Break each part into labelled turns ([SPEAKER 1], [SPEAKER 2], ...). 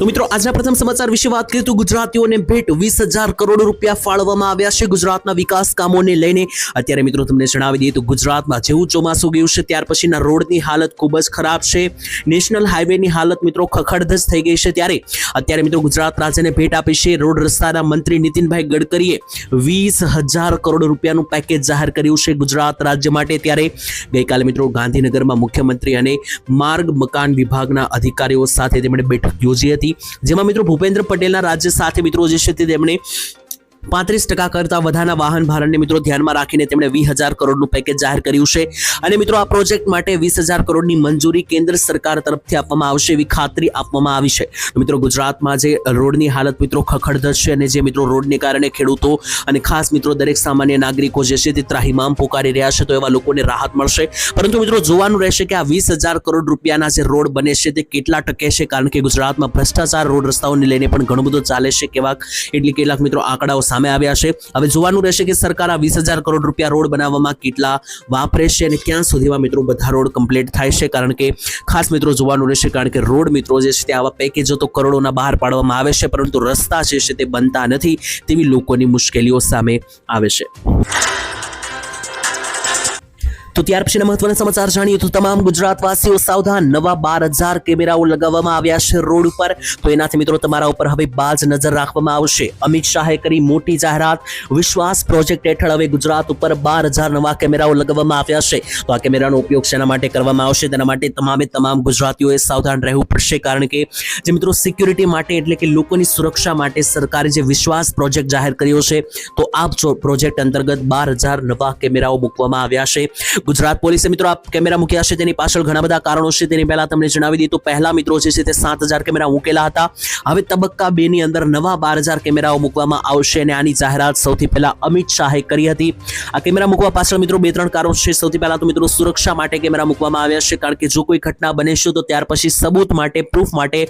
[SPEAKER 1] તો મિત્રો, આજના પ્રથમ સમાચાર વિશે વાત કરીએ તો ગુજરાતીઓને ભેટ વીસ હજાર કરોડ રૂપિયા ફાળવવામાં આવ્યા છે ગુજરાતના વિકાસ કામોને લઈને. અત્યારે મિત્રો, તમને જણાવી દઈએ તો ગુજરાતમાં જેવું ચોમાસું ગયું છે, ત્યાર પછીના રોડની હાલત ખૂબ જ ખરાબ છે. નેશનલ હાઈવેની હાલત મિત્રો ખખડધજ થઈ ગઈ છે ત્યારે. અત્યારે મિત્રો, ગુજરાત રાજ્યને ભેટ આપી છે રોડ રસ્તાના મંત્રી નીતિનભાઈ ગડકરીએ વીસ હજાર કરોડ રૂપિયાનું પેકેજ જાહેર કર્યું છે ગુજરાત રાજ્ય માટે. ત્યારે ગઈકાલે મિત્રો, ગાંધીનગરમાં મુખ્યમંત્રી અને માર્ગ મકાન વિભાગના અધિકારીઓ સાથે તેમણે બેઠક યોજી હતી. જેમાં મિત્રો ભૂપેન્દ્ર પટેલના રાજ્ય સાથે મિત્રો જે છે તે તેમણે પાંત્રીસ ટકા કરતાં વધારાના વાહન ભારણને મિત્રો ધ્યાનમાં રાખીને તેમણે વીસ હજાર કરોડનું પેકેજ જાહેર કર્યું છે. અને મિત્રો આ પ્રોજેક્ટ માટે વીસ હજાર કરોડની મંજૂરી કેન્દ્ર સરકાર તરફથી આપવામાં આવશે એવી ખાતરી આપવામાં આવી છે. મિત્રો ગુજરાતમાં જે રોડની હાલત મિત્રો ખખડધજ છે અને જે મિત્રો રોડને કારણે ખેડૂતો અને ખાસ મિત્રો દરેક સામાન્ય નાગરિકો જે છે તે ત્રાહિમામ પોકારી રહ્યા છે તો એવા લોકોને રાહત મળશે. પરંતુ મિત્રો જોવાનું રહેશે કે આ વીસ હજાર કરોડ રૂપિયાના જે રોડ બને છે તે કેટલા ટકે છે? કારણ કે ગુજરાતમાં ભ્રષ્ટાચાર રોડ રસ્તાઓને લઈને પણ ઘણું બધું ચાલે છે. કેવાક એટલે કેટલાક મિત્રો આંકડાઓ સામે આવ્યા છે. હવે જોવાનું રહેશે કે સરકાર આ વીસ હજાર કરોડ રૂપિયા રોડ બનાવવામાં કેટલા વાપરે છે અને ક્યાં સુધીમાં મિત્રો બધા રોડ કમ્પ્લીટ થાય છે. કારણ કે ખાસ મિત્રો જોવાનું રહેશે, કારણ કે રોડ મિત્રો જે છે તે આવા પેકેજો તો કરોડોના બહાર પાડવામાં આવે છે, પરંતુ રસ્તા જે છે તે બનતા નથી તેવી લોકોની મુશ્કેલીઓ સામે આવે છે. તો ત્યાર પછીના મહત્વના સમાચાર જાણીએ તો તમામ ગુજરાતવાસીઓ સાવધાન નવા બાર હજાર કેમેરાઓ લગાવવામાં આવ્યા છે રોડ ઉપર. તો એનાથી મિત્રો તમારા ઉપર હવે બાજ નજર રાખવામાં આવશે. અમિત શાહે કરી મોટી જાહેરાત. વિશ્વાસ પ્રોજેક્ટ હેઠળ હવે ગુજરાત ઉપર બાર હજાર નવા કેમેરાઓ લગાવવામાં આવ્યા છે. તો આ કેમેરાનો ઉપયોગ શેના માટે કરવામાં આવશે? તેના માટે તમામે તમામ ગુજરાતીઓએ સાવધાન રહેવું પડશે. કારણ કે જે મિત્રો સિક્યુરિટી માટે એટલે કે લોકોની સુરક્ષા માટે સરકારે જે વિશ્વાસ પ્રોજેક્ટ જાહેર કર્યો છે, તો આ પ્રોજેક્ટ અંતર્ગત બાર હજાર નવા કેમેરાઓ મૂકવામાં આવ્યા છે. ગુજરાત પોલીસે મિત્રો આ કેમેરા મૂક્યા છે. તેની પાછળ ઘણા બધા કારણો છે. તેની પહેલા તમને જણાવી તો પહેલા મિત્રો જે છે તે સાત હજાર કેમેરા મૂકેલા હતા. હવે તબક્કા બે ની અંદર નવા બાર હજાર કેમેરાઓ મૂકવામાં આવશે અને આની જાહેરાત સૌથી પહેલા અમિત શાહે કરી હતી. આ કેમેરા મૂકવા પાછળ મિત્રો બે ત્રણ કારણો છે. સૌથી પહેલા તો મિત્રો સુરક્ષા માટે કેમેરા મૂકવામાં આવ્યા છે. કારણ કે જો કોઈ ઘટના બને છે તો ત્યાર પછી સબૂત માટે પ્રૂફ માટે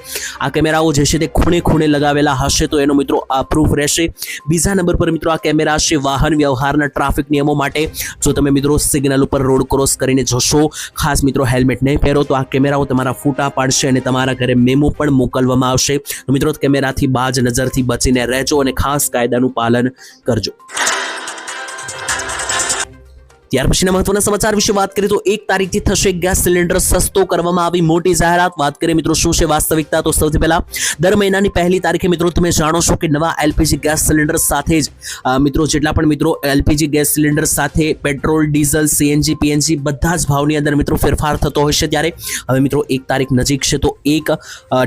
[SPEAKER 1] આ કેમેરાઓ જે છે તે ખૂણે ખૂણે લગાવેલા હશે તો એનો મિત્રો આ પ્રૂફ રહેશે. બીજા નંબર પર મિત્રો આ કેમેરા છે વાહન વ્યવહારના ટ્રાફિક નિયમો માટે. જો તમે મિત્રો સિગ્નલ ઉપર રોડ ક્રોસ કરીને જશો. ખાસ મિત્રો, હેલ્મેટ નહીં પહેરો તો આ કેમેરાઓ તમારા ફૂટા પાડશે અને તમારા ઘરે મેમો પણ મોકલવામાં આવશે. મિત્રો, કેમેરાથી બાજ નજરથી બચીને રહેજો અને ખાસ કાયદાનું પાલન કરજો. ત્યાર પછીના મહત્વના સમાચાર વિશે વાત કરીએ તો એક તારીખથી થશે ગેસ સિલિન્ડર સસ્તો કરવામાં આવી મોટી જાહેરાત. વાત કરીએ મિત્રો, શું છે વાસ્તવિકતા? તો સૌથી પહેલા, દર મહિનાની પહેલી તારીખે મિત્રો તમે જાણો છો કે નવા એલપીજી ગેસ સિલિન્ડર સાથે જ મિત્રો, જેટલા પણ મિત્રો એલપીજી ગેસ સિલિન્ડર સાથે પેટ્રોલ, ડીઝલ, સીએનજી, પીએનજી બધા જ ભાવની અંદર મિત્રો ફેરફાર થતો હોય છે ત્યારે હવે મિત્રો એક તારીખ નજીક છે. તો એક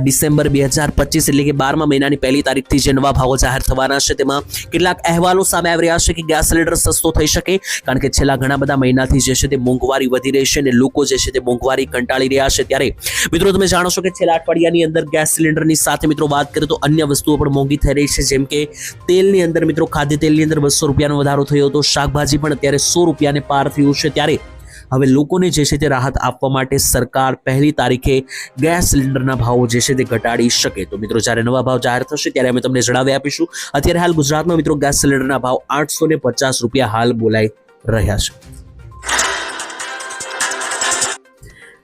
[SPEAKER 1] ડિસેમ્બર બે હજાર પચીસ એટલે કે બારમા મહિનાની પહેલી તારીખથી જે નવા ભાવો જાહેર થવાના છે. તેમાં કેટલાક અહેવાલો સામે આવી રહ્યા છે કે ગેસ સિલિન્ડર સસ્તો થઈ શકે, કારણ કે છેલ્લા ઘણા બધા મહિનાથી જે છે તે મોંઘવારી વધી રહી છે અને લોકો જે છે તે મોંઘવારી કંટાળી રહ્યા છે. ત્યારે મિત્રો તમે જાણો છો કે છેલ્લા અઠવાડિયાની અંદર ગેસ સિલિન્ડરની સાથે મિત્રો વાત કરીએ તો અન્ય વસ્તુઓ પણ મોંઘી થઈ રહી છે. જેમ કે તેલની અંદર મિત્રો ખાદ્ય તેલની અંદર બસો રૂપિયાનો વધારો થયો હતો. શાકભાજી પણ અત્યારે સો રૂપિયાને પાર થયું છે. ત્યારે હવે લોકોને જે છે તે રાહત આપવા માટે સરકાર પહેલી તારીખે ગેસ સિલિન્ડરના ભાવો જે છે તે ઘટાડી શકે. તો મિત્રો જ્યારે નવા ભાવ જાહેર થશે ત્યારે અમે તમને જણાવી આપીશું. અત્યારે હાલ ગુજરાતમાં મિત્રો ગેસ સિલિન્ડરના ભાવ આઠસો પચાસ રૂપિયા હાલ બોલાઈ રહ્યા છે.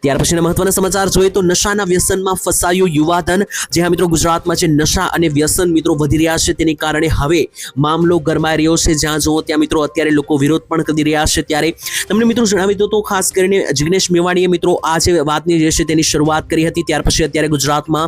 [SPEAKER 1] ત્યાર પછીના મહત્વના સમાચાર જોઈએ તો નશાના વ્યસનમાં ફસાયું યુવાધન. જે હા મિત્રો ગુજરાતમાં જે નશા અને વ્યસન મિત્રો વધી રહ્યા છે, તેને કારણે હવે મામલો ગરમાઈ રહ્યો છે. જ્યાં જુઓ ત્યાં મિત્રો અત્યારે લોકો વિરોધ પણ કરી રહ્યા છે ત્યારે તમને મિત્રો જણાવી દો તો ખાસ કરીને જિગ્નેશ મેવાણીએ મિત્રો આ જે વાતની જે છે તેની શરૂઆત કરી હતી. ત્યાર પછી અત્યારે ગુજરાતમાં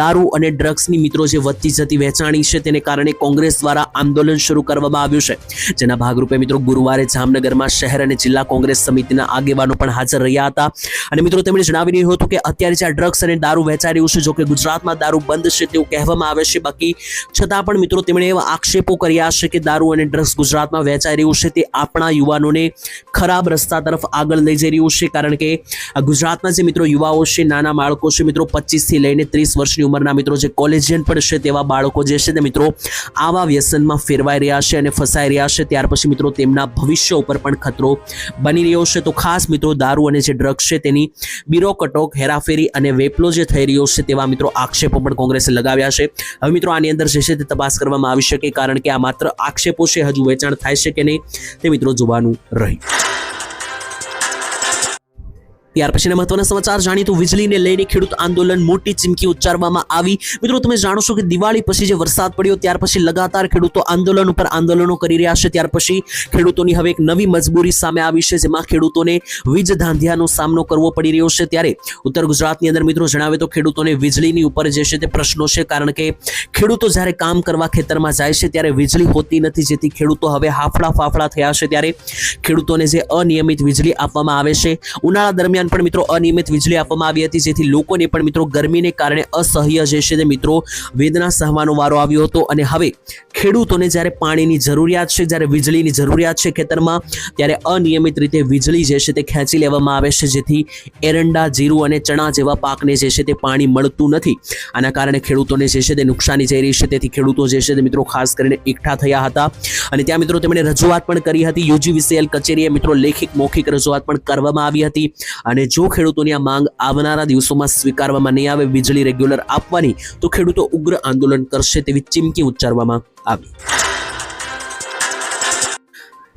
[SPEAKER 1] દારૂ અને ડ્રગ્સની મિત્રો જે વધતી જતી વહેંચાણી છે, તેને કારણે કોંગ્રેસ દ્વારા આંદોલન શરૂ કરવામાં આવ્યું છે. જેના ભાગરૂપે મિત્રો ગુરુવારે જામનગરમાં શહેર અને જિલ્લા કોંગ્રેસ સમિતિના આગેવાનો પણ હાજર રહ્યા હતા. અને મિત્રો, તેમણે જણાવી રહ્યું હતું કે અત્યારે જે આ ડ્રગ્સ અને દારૂ વેચાઈ રહ્યું છે, જો કે ગુજરાતમાં દારૂ બંધ છે તેવું કહેવામાં આવે છે. બાકી છતાં પણ મિત્રો, તેમણે એવા આક્ષેપો કર્યા છે કે દારૂ અને ડ્રગ્સ ગુજરાતમાં વેચાઈ રહ્યું છે તે આપણા યુવાનોને ખરાબ રસ્તા તરફ આગળ લઈ જઈ રહ્યું છે. કારણ કે ગુજરાતના જે મિત્રો યુવાઓ છે, નાના બાળકો છે, મિત્રો, પચીસથી લઈને ત્રીસ વર્ષની ઉંમરના મિત્રો, જે કોલેજિયન પણ છે તેવા બાળકો જે છે તે મિત્રો આવા વ્યસનમાં ફેરવાઈ રહ્યા છે અને ફસાઈ રહ્યા છે. ત્યાર પછી મિત્રો, તેમના ભવિષ્ય ઉપર પણ ખતરો બની રહ્યો છે. તો ખાસ મિત્રો, દારૂ અને જે ડ્રગ્સ છે તેની બીરો કટોક હેરાફેરી અને વેપલો જે થઈ રહ્યો છે તેવા મિત્રો આક્ષેપો પણ કોંગ્રેસે લગાવ્યા છે. હવે મિત્રો આની અંદર જે છે તે તપાસ કરવામાં આવી શકે કારણ કે આ માત્ર આક્ષેપો છે, હજુ વેચાણ થાય છે કે નહીં તે મિત્રો જોવાનું રહ્યું. ત્યાર પછીના મહત્વના સમાચાર જાણીતું તો વીજળીને લઈને ખેડૂત આંદોલન મોટી ચીમકી ઉચ્ચારવામાં આવી. મિત્રો, તમે જાણો છો કે દિવાળી પછી જે વરસાદ પડ્યો, ત્યાર પછી લગાતાર ખેડૂતો આંદોલન ઉપર આંદોલનો કરી રહ્યા છે. ત્યાર પછી ખેડૂતોની હવે એક નવી મજબૂરી સામે આવી છે, જેમાં ખેડૂતોને વીજ ધાંધિયાનો સામનો કરવો પડી રહ્યો છે. ત્યારે ઉત્તર ગુજરાતની અંદર મિત્રો જણાવે તો ખેડૂતોને વીજળીની ઉપર જે છે તે પ્રશ્નો છે, કારણ કે ખેડૂતો જ્યારે કામ કરવા ખેતરમાં જાય છે, ત્યારે વીજળી હોતી નથી, જેથી ખેડૂતો હવે હાફડા ફાફડા થયા છે. ત્યારે ખેડૂતોને જે અનિયમિત વીજળી આપવામાં આવે છે, ઉનાળા દરમિયાન પણ મિત્રો અનિયમિત વીજળી આપવામાં આવી હતી. જેથી લોકોને પણ મિત્રો ગરમીને કારણે અસહ્ય જે છે તે મિત્રો વેદના સહવાનો વારો આવ્યો હતો. અને હવે ખેડૂતોને જ્યારે પાણીની જરૂરિયાત છે, જ્યારે વીજળીની જરૂરિયાત છે ખેતરમાં, ત્યારે અનિયમિત રીતે વીજળી જે છે તે ખેંચી લેવામાં આવે છે. જેથી એરંડા, જીરું અને ચણા જેવા પાકને જે છે તે પાણી મળતું નથી. આના કારણે ખેડૂતોને જે છે તે નુકસાની જઈ રહી છે. તેથી ખેડૂતો જે છે તે મિત્રો ખાસ કરીને એકઠા થયા હતા. અને ત્યાં મિત્રો તેમણે રજૂઆત પણ કરી હતી. યુજીવીસીએલ કચેરીએ મિત્રો લેખિત મૌખિક રજૂઆત પણ કરવામાં આવી હતી. અને જો ખેડૂતોની આ માંગ આવનારા દિવસોમાં સ્વીકારવામાં નહીં આવે, વીજળી રેગ્યુલર આપવાની, તો ખેડૂતો ઉગ્ર આંદોલન કરશે તેવી ચીમકી ઉચ્ચારવામાં આવી.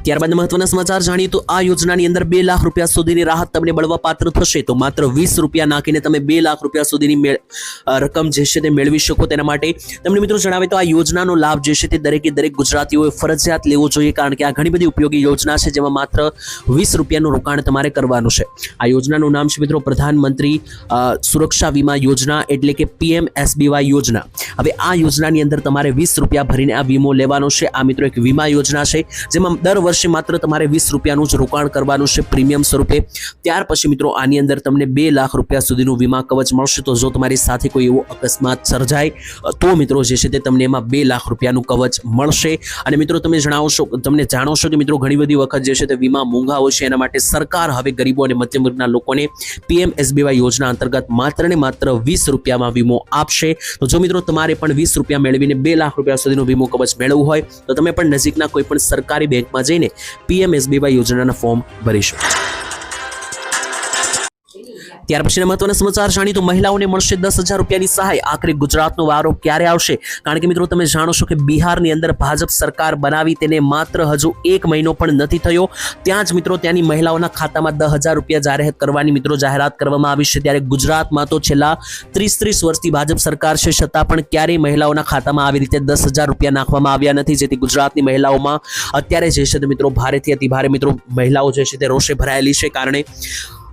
[SPEAKER 1] ત્યારબાદ મહત્વના સમાચાર જાણીએ તો આ યોજનાની અંદર બે લાખ રૂપિયા સુધીની રાહત તમને મળવા પાત્ર થશે. તો માત્ર વીસ રૂપિયા નાખીને તમે બે લાખ રૂપિયા સુધીની રકમ જે છે તે મેળવી શકો તેના માટે. તમને મિત્રો જણાવે તો આ યોજનાનો લાભ જે છે તે દરેકે દરેક ગુજરાતીઓએ ફરજિયાત લેવો જોઈએ, કારણ કે આ ઘણી બધી ઉપયોગી યોજના છે, જેમાં માત્ર વીસ રૂપિયાનું રોકાણ તમારે કરવાનું છે. આ યોજનાનું નામ છે મિત્રો પ્રધાનમંત્રી સુરક્ષા વીમા યોજના, એટલે કે પીએમ એસબીવાય યોજના. હવે આ યોજનાની અંદર તમારે વીસ રૂપિયા ભરીને આ વીમો લેવાનો છે. આ મિત્રો એક વીમા યોજના છે, જેમાં દર વર્ષે માત્ર તમારે વીસ રૂપિયાનું જ રોકાણ કરવાનું છે પ્રીમિયમ સ્વરૂપે. ત્યાર પછી મિત્રો, આની અંદર તમને બે લાખ રૂપિયા સુધીનું વીમા કવચ મળશે. તો જો તમારી સાથે કોઈ એવો અકસ્માત સર્જાય, તો મિત્રો જે છે તે તમને એમાં બે લાખ રૂપિયાનું કવચ મળશે. અને મિત્રો, તમે જણાવશો તમને જાણો છો કે મિત્રો, ઘણી બધી વખત જે છે તે વીમા મોંઘા હોય છે, એના માટે સરકાર હવે ગરીબો અને મધ્યમ વર્ગના લોકોને પીએમ એસબીવાય યોજના અંતર્ગત માત્ર ને માત્ર વીસ રૂપિયામાં વીમો આપશે. તો જો મિત્રો, તમારે પણ વીસ રૂપિયા મેળવીને બે લાખ રૂપિયા સુધીનો વીમો કવચ મેળવવું હોય, તો તમે પણ નજીકના કોઈ પણ સરકારી બેંકમાં જઈને પીએમ એસબીવાય યોજનાના ફોર્મ ભરી શકો ત્યાર પછીના મહત્વના સમાચાર જાણી તો મહિલાઓને મળશે દસ હજાર રૂપિયાની સહાય. આખરે ગુજરાતનો વારો ક્યારે આવશે? કારણ કે મિત્રો, તમે જાણો છો કે બિહારની અંદર ભાજપ સરકાર બનાવી તેને માત્ર હજુ એક મહિનો પણ નથી થયો. ત્યાં જ મિત્રો, ત્યાંની મહિલાઓના ખાતામાં દસ હજાર રૂપિયા જાહેરાત કરવાની મિત્રો જાહેરાત કરવામાં આવી છે. ત્યારે ગુજરાતમાં તો છેલ્લા ત્રીસ ત્રીસ વર્ષથી ભાજપ સરકાર છે, છતાં પણ ક્યારેય મહિલાઓના ખાતામાં આવી રીતે દસ હજાર રૂપિયા નાખવામાં આવ્યા નથી. જેથી ગુજરાતની મહિલાઓમાં અત્યારે જે છે તે મિત્રો, ભારેથી અતિભારે મિત્રો મહિલાઓ જે છે તે રોષે ભરાયેલી છે. કારણે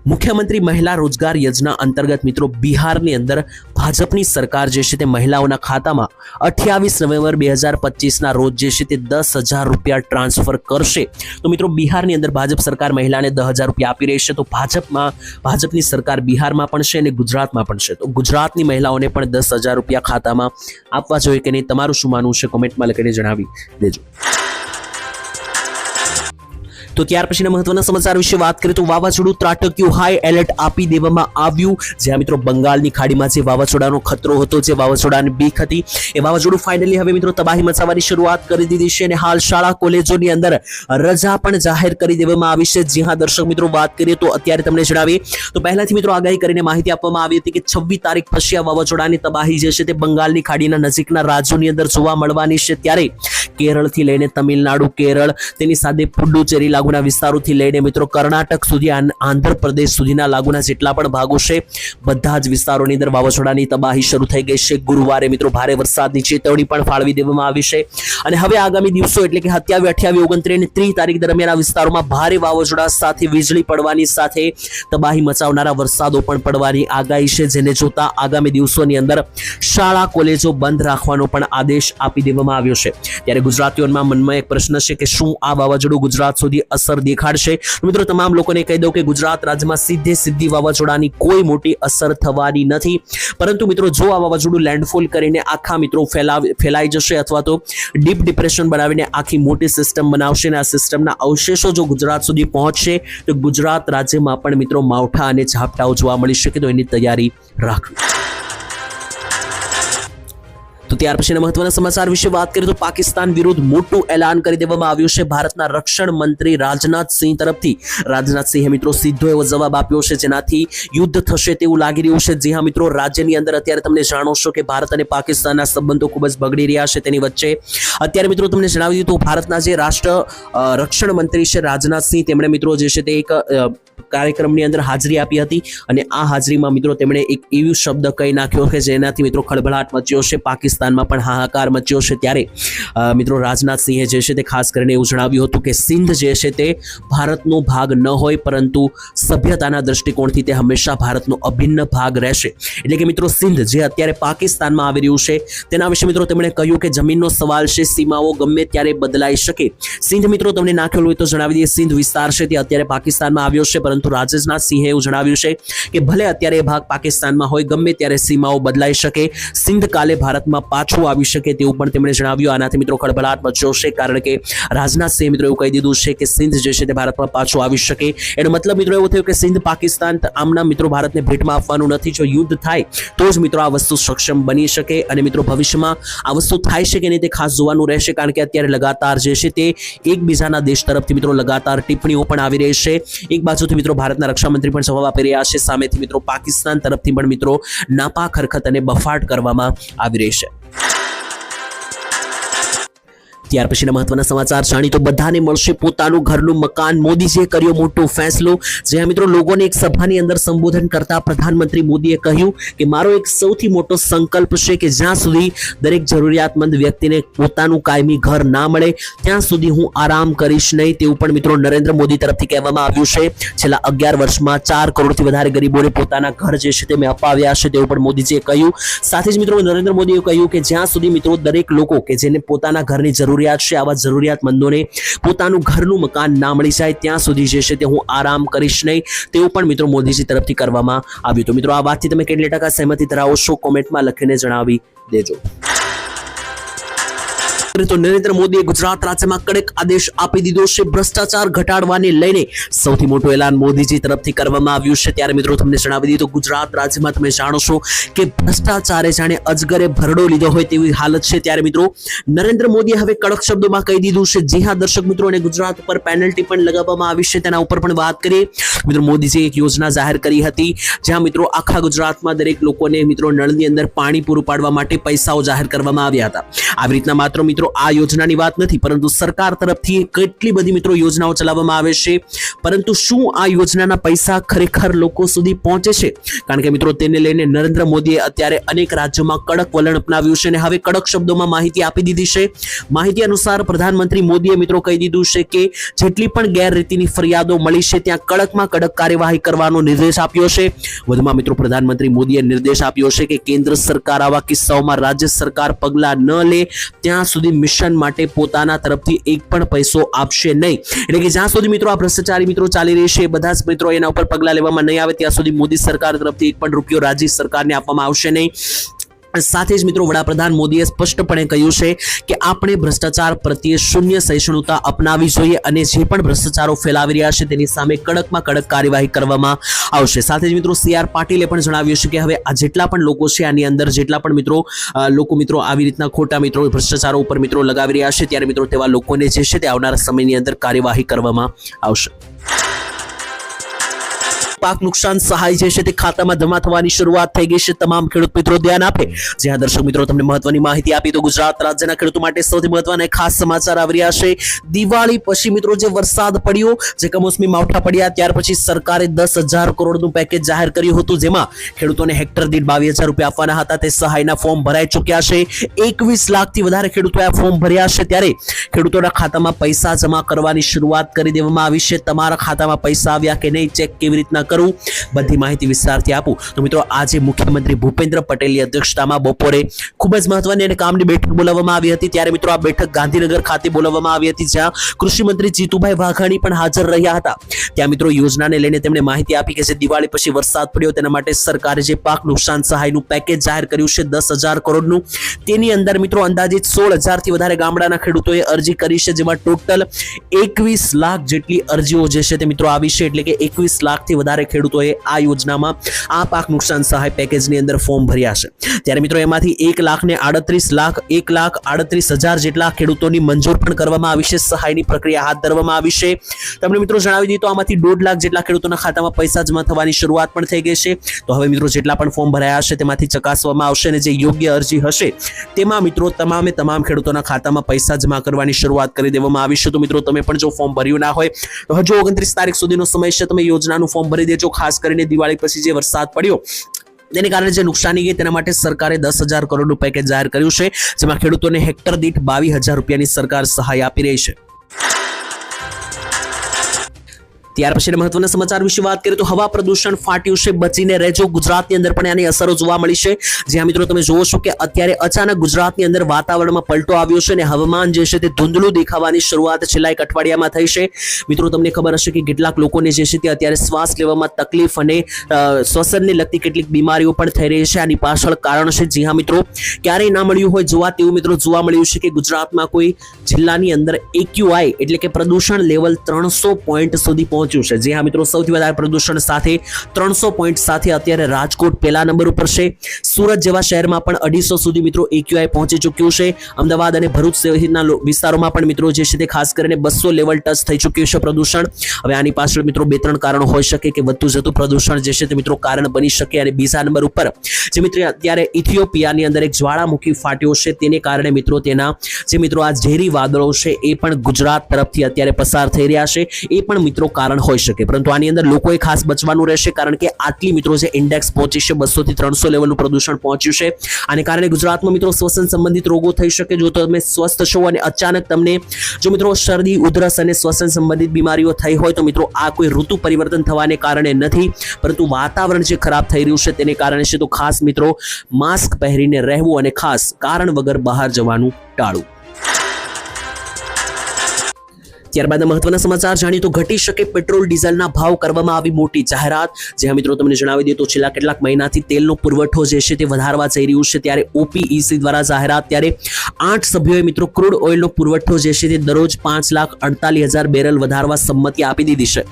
[SPEAKER 1] મુખ્યમંત્રી મહિલા રોજગાર યોજના અંતર્ગત મિત્રો બિહારની અંદર ભાજપની સરકાર જે છે તે મહિલાઓના ખાતામાં અઠ્યાવીસ નવેમ્બર બે હજાર પચીસના રોજ જે છે તે દસ હજાર રૂપિયા ટ્રાન્સફર કરશે. તો મિત્રો બિહારની અંદર ભાજપ સરકાર મહિલાને દસ હજાર રૂપિયા આપી રહી છે. તો ભાજપમાં, ભાજપની સરકાર બિહારમાં પણ છે અને ગુજરાતમાં પણ છે. તો ગુજરાતની મહિલાઓને પણ દસ હજાર રૂપિયા ખાતામાં આપવા જોઈએ કે નહીં? તમારું શું માનવું છે? કોમેન્ટમાં લખીને જણાવી દેજો. તો ત્યાર પછીના મહત્વના સમાચાર વિશે વાત કરીએ તો વાવાઝોડું ત્રાટક્યું. હાઈ એલર્ટ આપી દેવામાં આવ્યું. જ્યાં મિત્રો બંગાળની ખાડીમાં જે વાવાઝોડાનો ખતરો હતો, જે વાવાઝોડાની બીક હતી, એ વાવાઝોડું ફાઇનલી હવે મિત્રો તબાહી મચાવવાની શરૂઆત કરી દીધી છે અને હાલ શાળા કોલેજોની અંદર રજા પણ જાહેર કરી દેવામાં આવી છે. જી દર્શક મિત્રો, વાત કરીએ તો અત્યારે તમને જણાવીએ. તો પહેલાથી મિત્રો આગાહી કરીને માહિતી આપવામાં આવી હતી કે છવ્વીસ તારીખ પછી આ વાવાઝોડાની તબાહી જે છે તે બંગાળની ખાડીના નજીકના રાજ્યોની અંદર જોવા મળવાની છે. ત્યારે કેરળથી લઈને તમિલનાડુ, કેરળ, તેની સાથે પુડુચેરી લાગુના વિસ્તારોથી લઈને મિત્રો કર્ણાટક સુધી આંધ્રપ્રદેશ સુધીના લાગુના જેટલા પણ ભાગો છે, બધા જ વિસ્તારોની અંદર વાવાઝોડાની તબાહી શરૂ થઈ ગઈ છે. ગુરુવારે મિત્રો ભારે વરસાદની ચેતવણી પણ ફાળવી દેવામાં આવી છે. અને હવે આગામી દિવસો એટલે કે સત્યાવી અઠ્યાવીસ, ઓગણત્રીસ અને ત્રીસ તારીખ દરમિયાન આ વિસ્તારોમાં ભારે વાવાઝોડા સાથે વીજળી પડવાની સાથે તબાહી મચાવનારા વરસાદો પણ પડવાની આગાહી છે, જેને જોતા આગામી દિવસોની અંદર શાળા, કોલેજો બંધ રાખવાનો પણ આદેશ આપી દેવામાં આવ્યો છે. ત્યારે ગુજરાતીઓમાં મનમાં એક પ્રશ્ન છે કે શું આ વાવાઝોડું ગુજરાત સુધી અસર દેખાડશે. મિત્રો, તમામ લોકોને કહી દઉં કે ગુજરાત રાજ્યમાં સીધે સીધી વાવાઝોડાની કોઈ મોટી અસર થવાની નથી. પરંતુ મિત્રો, જો આ વાવાઝોડું લેન્ડફોલ કરીને આખા મિત્રો ફેલાવ, ફેલાઈ જશે અથવા તો ડીપ ડિપ્રેશન બનાવીને આખી મોટી સિસ્ટમ બનાવશે અને આ સિસ્ટમના અવશેષો જો ગુજરાત સુધી પહોંચશે, તો ગુજરાત રાજ્યમાં પણ મિત્રો માવઠા અને ઝાપટાઓ જોવા મળી શકે. તો એની તૈયારી રાખવી. ત્યાર પછીના મહત્વના સમાચાર વિશે વાત કરીએ તો પાકિસ્તાન વિરુદ્ધ મોટું એલાન કરી દેવામાં આવ્યું છે. ભારતના રક્ષણ મંત્રી રાજનાથસિંહ તરફથી. રાજનાથસિંહે મિત્રો સીધો એવો જવાબ આપ્યો છે જેનાથી યુદ્ધ થશે તેવું લાગી રહ્યું છે. જી હા મિત્રો, રાજ્યની અંદર અત્યારે તમને જાણો છો કે ભારત અને પાકિસ્તાનના સંબંધો ખૂબ જ બગડી રહ્યા છે તેની વચ્ચે. અત્યારે મિત્રો તમને જણાવી દીધું ભારતના જે રાષ્ટ્ર રક્ષણ મંત્રી છે રાજનાથસિંહ તેમણે મિત્રો જે છે તે એક કાર્યક્રમની અંદર હાજરી આપી હતી અને આ હાજરીમાં મિત્રો તેમણે એક એવી શબ્દ કહી નાખ્યો કે જેનાથી મિત્રો ખળભળાટ મચ્યો છે પાકિસ્તાનમાં પણ હાહાકાર મચ્યો છે ત્યારે મિત્રો રાજનાથસિંહે જે છે તે ખાસ કરીને એવું જણાવ્યું હતું કે સિંધ જે છે તે ભારતનો ભાગ ન હોય, પરંતુ સભ્યતાના દ્રષ્ટિકોણથી તે હંમેશા ભારતનો અભિન્ન ભાગ રહેશે. એટલે કે મિત્રો સિંધ જે અત્યારે પાકિસ્તાનમાં આવી રહ્યું છે, તેના વિશે મિત્રો તેમણે કહ્યું કે જમીનનો સવાલ છે, સીમાઓ ગમે ત્યારે બદલાઈ શકે. સિંધ મિત્રો તમને નાખેલું હોય તો જણાવી દઈએ, સિંધ વિસ્તાર છે તે અત્યારે પાકિસ્તાનમાં આવ્યો છે, પરંતુ રાજનાથ સિંહે એવું જણાવ્યું છે કે ભલે અત્યારે એ ભાગ પાકિસ્તાનમાં હોય, ગમે ત્યારે સીમાઓ બદલાઈ શકે. સિંધ કાલે ભારતમાં પાછું આવી શકે તેવું પણ તેમણે જણાવ્યું. આનાથી મિત્રો ખળભળાટ મચ્યો છે કારણ કે રાજનાથ સિંહ મિત્રો એવું કહી દીધું છે કે સિંધ જે છે તે ભારતમાં પાછું આવી શકે. એનો મતલબ મિત્રો એવો થયો કે સિંધ પાકિસ્તાન આમના મિત્રો ભારતને ભેટમાં આપવાનું નથી. જો યુદ્ધ થાય તો જ મિત્રો આ વસ્તુ સક્ષમ બની શકે અને મિત્રો ભવિષ્યમાં આ વસ્તુ થાય છે કે નહીં તે ખાસ જોવાનું રહેશે કારણ કે અત્યારે લગાતાર જે છે તે એકબીજાના દેશ તરફથી મિત્રો લગાતાર ટિપ્પણીઓ પણ આવી રહી છે. એક બાજુથી મિત્રો ભારતના રક્ષામંત્રી પણ જવાબ આપી રહ્યા છે. સામેથી મિત્રો પાકિસ્તાન તરફથી પણ મિત્રો નાપાક હરકત અને બફાટ કરવામાં આવી રહી છે. ત્યાર પછીના મહત્વના સમાચાર જાણી તો બધાને મળશે. પોતાનું ઘરનું મકાન મોદીજીએ કર્યો મોટો ફેસલો. જ્યાં મિત્રો લોકોને એક સભાની અંદર સંબોધન કરતા પ્રધાનમંત્રી મોદીએ કહ્યું કે મારો એક સૌથી મોટો સંકલ્પ છે કે જ્યાં સુધી દરેક જરૂરિયાતમંદ વ્યક્તિને પોતાનું કાયમી ઘર ના મળે, ત્યાં સુધી હું આરામ કરીશ નહીં તેવું પણ મિત્રો નરેન્દ્ર મોદી તરફથી કહેવામાં આવ્યું છે. છેલ્લા અગિયાર વર્ષમાં ચાર કરોડથી વધારે ગરીબોને પોતાના ઘર જે છે તે મેં અપાવ્યા છે તેવું પણ મોદીજીએ કહ્યું. સાથે જ મિત્રો નરેન્દ્ર મોદીએ કહ્યું કે જ્યાં સુધી મિત્રો દરેક લોકો કે જેને પોતાના ઘરની જરૂરિયાત છે, આવા જરૂરિયાતમંદોને પોતાનું ઘરનું મકાન ના મળી જાય, ત્યાં સુધી જે છે તે હું આરામ કરીશ નહીં. તેવું પણ મિત્રો મોદીજી તરફથી કરવામાં આવ્યું તો મિત્રો, આ વાતથી તમે કેટલી ટકા સહેમતી ધરાવો છો? કોમેન્ટમાં લખીને જણાવી દેજો. તો નરેન્દ્ર મોદીએ ગુજરાત રાજ્યમાં કડક આદેશ આપી દીધો છે. ભ્રષ્ટાચાર ઘટાડવાને લઈને સૌથી મોટું એલાન મોદીજી તરફથી કરવામાં આવ્યું છે. ત્યારે મિત્રો તમને જણાવી દીધું ગુજરાત રાજ્યમાં તમે જાણો છો કે ભ્રષ્ટાચારે જાણે અજગરે ભરડો લીધો હોય તેવી હાલત છે. ત્યારે મિત્રો નરેન્દ્ર મોદીએ હવે કડક શબ્દોમાં કહી દીધું છે. જી હા, દર્શક મિત્રો, અને ગુજરાત ઉપર પેનલ્ટી પણ લગાવવામાં આવી છે. તેના ઉપર પણ વાત કરીએ. મિત્રો, મોદીજીએ એક યોજના જાહેર કરી હતી, જ્યાં મિત્રો આખા ગુજરાતમાં દરેક લોકોને મિત્રો નળની અંદર પાણી પૂરું પાડવા માટે પૈસાઓ જાહેર કરવામાં આવ્યા હતા. આવી રીતના માત્ર મિત્રો આ યોજનાની વાત નથી, પરંતુ સરકાર તરફથી કેટલી બધી મિત્રો યોજનાઓ ચલાવવામાં આવે છે? પરંતુ શું આ યોજનાના પૈસા ખરેખર લોકો સુધી પહોંચે છે? કારણ કે મિત્રો, તેને લઈને નરેન્દ્ર મોદીએ અત્યારે અનેક રાજ્યોમાં કડક વલણ અપનાવ્યું છે અને હવે કડક શબ્દોમાં માહિતી આપી દીધી છે. માહિતી અનુસાર પ્રધાનમંત્રી મોદીએ મિત્રો કહી દીધું છે કે, જેટલી પણ ગેરરીતિની ફરિયાદો મળી છે, ત્યાં કડકમાં કડક કાર્યવાહી કરવાનો નિર્દેશ આપ્યો છે. વધુમાં મિત્રો, પ્રધાનમંત્રી મોદીએ નિર્દેશ આપ્યો છે કે કેન્દ્ર સરકાર આવા કિસ્સાઓમાં રાજ્ય સરકાર પગલાં ન લે. ત્યાં સુધી મિશન માટે પોતાના તરફથી એક પણ પૈસો આપશે નહીં. એટલે કે જ્યાં સુધી મિત્રો આ ભ્રષ્ટાચારી મિત્રો ચાલી રહી છે, બધા જ મિત્રો એના ઉપર પગલાં લેવામાં નહીં આવે, ત્યાં સુધી મોદી સરકાર તરફથી એક પણ રૂપિયો રાજ્ય સરકારને આપવામાં આવશે નહીં. સાથે જ મિત્રો વડાપ્રધાન મોદીએ સ્પષ્ટપણે કહ્યું છે કે આપણે ભ્રષ્ટાચાર પ્રત્યે શૂન્ય સહિષ્ણુતા અપનાવી જોઈએ અને જે પણ ભ્રષ્ટાચારો ફેલાવી રહ્યા છે તેની સામે કડકમાં કડક કાર્યવાહી કરવામાં આવશે. સાથે જ મિત્રો સી આર પાટીલે પણ જણાવ્યું છે કે હવે આ જેટલા પણ લોકો છે આની અંદર જેટલા પણ મિત્રો લોકો મિત્રો આવી રીતના ખોટા મિત્રો ભ્રષ્ટાચારો ઉપર મિત્રો લગાવી રહ્યા છે, ત્યારે મિત્રો તેવા લોકોને જે છે તે આવનારા સમયની અંદર કાર્યવાહી કરવામાં આવશે. પાક નુકસાન સહાય જે છે તે ખાતામાં જમા થવાની શરૂઆત થઈ ગઈ છે. તમામ ખેડૂત મિત્રો ધ્યાન આપે. જ્યાં દર્શક મિત્રો તમને મહત્વની માહિતી આપી, તો ગુજરાત રાજ્યના ખેડૂતો માટે સૌથી મહત્વના ખાસ સમાચાર આવી રહ્યા છે. દિવાળી પછી મિત્રો જે વરસાદ પડ્યો, જે કમોસમી માવઠા પડ્યા, ત્યાર પછી સરકારે દસ હજાર કરોડનું પેકેજ જાહેર કર્યું હતું, જેમાં ખેડૂતોને હેક્ટર દીઠ બાવીસ હજાર રૂપિયા આપવાના હતા. તે સહાયના ફોર્મ ભરાઈ ચૂક્યા છે. એકવીસ લાખથી વધારે ખેડૂતોએ આ ફોર્મ ભર્યા છે. ત્યારે ખેડૂતોના ખાતામાં પૈસા જમા કરવાની શરૂઆત કરી દેવામાં આવી છે. તમારા ખાતામાં પૈસા આવ્યા કે નહીં, ચેક કેવી રીતના કરવું બધી માહિતી વિસ્તારથી આપું. તો મિત્રો, આજે મુખ્યમંત્રી ભૂપેન્દ્ર પટેલની અધ્યક્ષતામાં બપોરે ખૂબ જ મહત્વની અને કામની બેઠક બોલાવવામાં આવી હતી. ત્યારે મિત્રો, આ બેઠક ગાંધીનગર ખાતે બોલાવવામાં આવી હતી, જ્યાં કૃષિમંત્રી જીતુભાઈ વાઘાણી પણ હાજર રહ્યા હતા. ત્યાં મિત્રો, યોજનાને લઈને તેમણે માહિતી આપી કે જે દિવાળી પછી વરસાદ પડ્યો, તેના માટે સરકારે જે પાક નુકસાન સહાયનું પેકેજ જાહેર કર્યું છે, દસ હજાર કરોડનું. તેની અંદર મિત્રો, અંદાજિત સોળ હજારથી વધારે ગામડાના ખેડૂતોએ અરજી કરી છે, જેમાં ટોટલ એકવીસ લાખ જેટલી અરજીઓ જે છે તે મિત્રો આવી છે, એટલે કે એકવીસ લાખથી વધારે વધારે ખેડૂતોએ આ યોજનામાં આ પાક નુકસાન સહાય પેકેજની અંદર ફોર્મ ભર્યા છે. ત્યારે મિત્રો એમાંથી એક લાખને આડત્રીસ લાખ, એક લાખ આડત્રીસ હજાર જેટલા ખેડૂતોની મંજૂર પણ કરવામાં આવી છે. સહાયની પ્રક્રિયા હાથ ધરવામાં આવી છે. તમને મિત્રો જણાવી દઈએ તો આમાંથી દોઢ લાખ જેટલા ખેડૂતોના ખાતામાં પૈસા જમા થવાની શરૂઆત પણ થઈ ગઈ છે. તો હવે મિત્રો જેટલા પણ ફોર્મ ભરાયા હશે તેમાંથી ચકાસવામાં આવશે અને જે યોગ્ય અરજી હશે તેમાં મિત્રો તમામે તમામ ખેડૂતોના ખાતામાં પૈસા જમા કરવાની શરૂઆત કરી દેવામાં આવી છે. તો મિત્રો તમે પણ જો ફોર્મ ભર્યું ના હોય, તો હજુ ઓગણત્રીસ તારીખ સુધીનો સમય છે. તમે યોજનાનું ફોર્મ ભરી દેજો ખાસ કરીને દિવાળી પછી જે વરસાદ પડ્યો, તેને કારણે જે નુકસાની ગઈ તેના માટે સરકારે દસ હજાર કરોડનું પેકેજ જાહેર કર્યું છે, જેમાં ખેડૂતોને હેક્ટર દીઠ બાવીસ હજાર રૂપિયાની સરકાર સહાય આપી રહી છે. ત્યાર પછી મહત્વના સમાચાર વિશે વાત કરીએ તો હવા પ્રદૂષણ ફાટ્યું છે, બચીને રહેજો. ગુજરાતની અંદર પણ આની અસરો જોવા મળી છે. જ્યાં મિત્રો તમે જોવો છો કે અત્યારે અચાનક ગુજરાતની અંદર વાતાવરણમાં પલટો આવ્યો છે અને હવામાન જે છે તે ધૂંધળું દેખાવાની શરૂઆત છેલ્લા એક અઠવાડિયામાં થઈ છે. મિત્રો, તમને ખબર હશે કે કેટલાક લોકોને જે છે તે અત્યારે શ્વાસ લેવામાં તકલીફ અને શ્વસનને લગતી કેટલીક બીમારીઓ પણ થઈ રહી છે. આની પાછળ કારણ છે જી હા, મિત્રો, ક્યારેય ના મળ્યું હોય જોવા તેવું મિત્રો જોવા મળ્યું છે કે ગુજરાતમાં કોઈ જિલ્લાની અંદર એક્યુઆઈ એટલે કે પ્રદૂષણ લેવલ ત્રણસો પોઈન્ટ સુધી પહોંચ્યું છે. જી હા મિત્રો, સૌથી વધારે પ્રદૂષણ સાથે ત્રણસો પોઈન્ટ સાથે અત્યારે રાજકોટ પહેલા નંબર ઉપર છે. સુરત જેવા શહેરમાં પણ અઢીસો સુધી મિત્રો એક્યુઆઈ પહોંચી ચૂક્યું છે. અમદાવાદ અને ભરૂચ સહિતના વિસ્તારોમાં પણ મિત્રો જે છે તે ખાસ કરીને બસો લેવલ ટચ થઈ ચૂક્યું છે પ્રદૂષણ. હવે આની પાછળ મિત્રો બે ત્રણ કારણો હોઈ શકે કે વધતું જતું પ્રદૂષણ જે છે તે મિત્રો કારણ બની શકે અને બીજા નંબર ઉપર જે મિત્રો અત્યારે ઇથિયોપિયાની અંદર એક જ્વાળામુખી ફાટ્યો છે. તેને કારણે મિત્રો તેના જે મિત્રો આ ઝેરી વાદળો છે એ પણ ગુજરાત તરફથી અત્યારે પસાર થઈ રહ્યા છે. એ પણ મિત્રો કારણ હોઈ શકે. પરંતુ આની અંદર લોકોએ ખાસ બચવાનું રહેશે કારણ કે આટલી મિત્રો જે ઇન્ડેક્સ પહોંચી છે બસો થી ત્રણસો લેવલનું પ્રદૂષણ પહોંચ્યું છે. આને કારણે ગુજરાતમાં મિત્રો શ્વસન સંબંધિત રોગો થઈ શકે. જો તમે સ્વસ્થ છો અને અચાનક તમને જો મિત્રો શરદી, ઉધરસ અને શ્વસન સંબંધિત બીમારીઓ થઈ હોય તો મિત્રો આ કોઈ ઋતુ પરિવર્તન થવાને કારણે નથી, પરંતુ વાતાવરણ જે ખરાબ થઈ રહ્યું છે તેને કારણે છે. તો ખાસ મિત્રો માસ્ક પહેરીને રહેવું અને ખાસ કારણ વગર બહાર જવાનું ટાળવું. ત્યારબાદ મહત્વના સમાચાર જાણીએ તો ઘટી શકે પેટ્રોલ, ડીઝલના ભાવ કરવામાં આવી મોટી જાહેરાત. જે મિત્રો તમને જણાવી દઈએ તો છેલ્લા કેટલાક મહિનાથી તેલનો પુરવઠો જે છે તે વધારવા જઈ રહ્યું છે. ત્યારે ઓપીઈસી દ્વારા જાહેરાત ત્યારે આઠ સભ્યોએ મિત્રો ક્રૂડ ઓઇલનો પુરવઠો જે છે તે દરરોજ પાંચ લાખ અડતાલીસ હજાર બેરલ વધારવા સંમતિ આપી દીધી છે.